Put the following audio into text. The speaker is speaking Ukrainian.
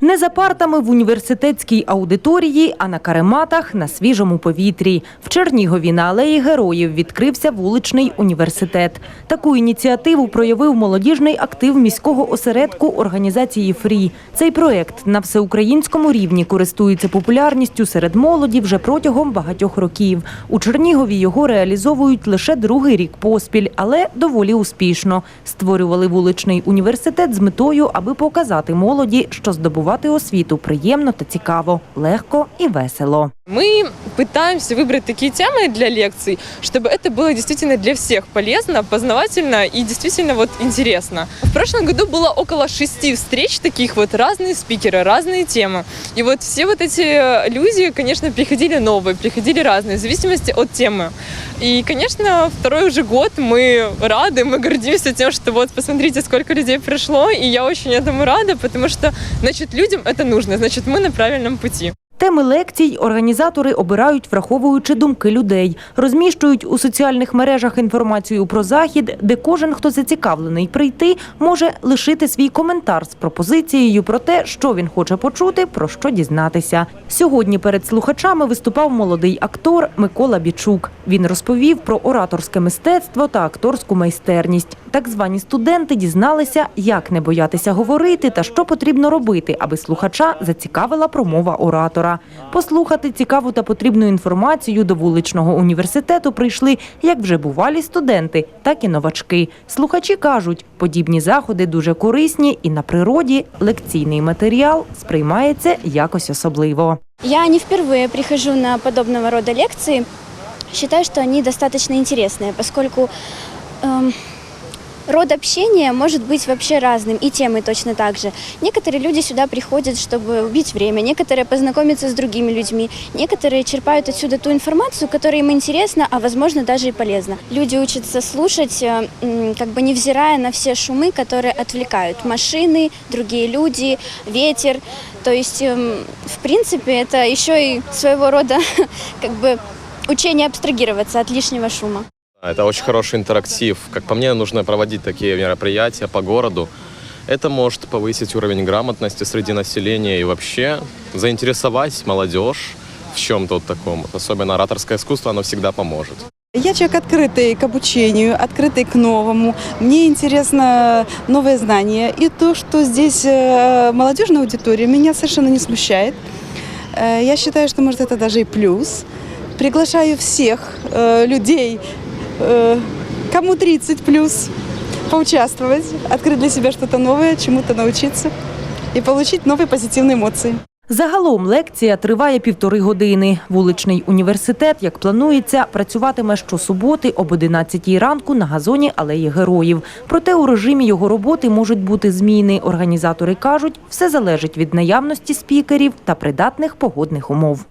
Не за партами в університетській аудиторії, а на карематах на свіжому повітрі. В Чернігові на алеї героїв відкрився вуличний університет. Таку ініціативу проявив молодіжний актив міського осередку організації Фрі. Цей проект на всеукраїнському рівні користується популярністю серед молоді вже протягом багатьох років. У Чернігові його реалізовують лише другий рік поспіль, але доволі успішно. Створювали вуличний університет з метою, аби показати молоді, що здобувати освіту приємно та цікаво, легко і весело. Мы пытаемся выбрать такие темы для лекций, чтобы это было действительно для всех полезно, познавательно и действительно вот интересно. В прошлом году было около шести встреч таких вот, разные спикеры, разные темы. И вот все вот эти люди, конечно, приходили новые, приходили разные, в зависимости от темы. И, конечно, второй уже год мы рады, мы гордимся тем, что вот посмотрите, сколько людей пришло, и я очень этому рада, потому что, значит, людям это нужно, значит, мы на правильном пути. Теми лекцій організатори обирають, враховуючи думки людей, розміщують у соціальних мережах інформацію про захід, де кожен, хто зацікавлений прийти, може лишити свій коментар з пропозицією про те, що він хоче почути, про що дізнатися. Сьогодні перед слухачами виступав молодий актор Микола Бічук. Він розповів про ораторське мистецтво та акторську майстерність. Так звані студенти дізналися, як не боятися говорити та що потрібно робити, аби слухача зацікавила промова оратора. Послухати цікаву та потрібну інформацію до вуличного університету прийшли як вже бувалі студенти, так і новачки. Слухачі кажуть, подібні заходи дуже корисні і на природі лекційний матеріал сприймається якось особливо. Я не впервые прихожу на подобного рода лекции Считаю, что они достаточно интересные, поскольку эм, род общения может быть вообще разным, и темы точно так же. Некоторые люди сюда приходят, чтобы убить время, некоторые познакомиться с другими людьми, некоторые черпают отсюда ту информацию, которая им интересна, а возможно даже и полезна. Люди учатся слушать, э, м, как бы невзирая на все шумы, которые отвлекают. Машины, другие люди, ветер. То есть, эм, в принципе, это еще и своего рода как бы учение абстрагироваться от лишнего шума. Это очень хороший интерактив. Как по мне, нужно проводить такие мероприятия по городу. Это может повысить уровень грамотности среди населения и вообще заинтересовать молодежь в чем-то вот таком. Особенно ораторское искусство, оно всегда поможет. Я человек открытый к обучению, открытый к новому. Мне интересно новые знания. И то, что здесь э, молодежная аудитория, меня совершенно не смущает. Э, Я считаю, что, может, это даже и плюс. Приглашаю всех э, людей, э, кому 30 плюс, поучаствовать, открыть для себя что-то новое, чему-то научиться и получить новые позитивные эмоции. Загалом лекція триває півтори години. Вуличний університет, як планується, працюватиме щосуботи об 11 ранку на газоні алеї героїв. Проте у режимі його роботи можуть бути зміни. Організатори кажуть, все залежить від наявності спікерів та придатних погодних умов.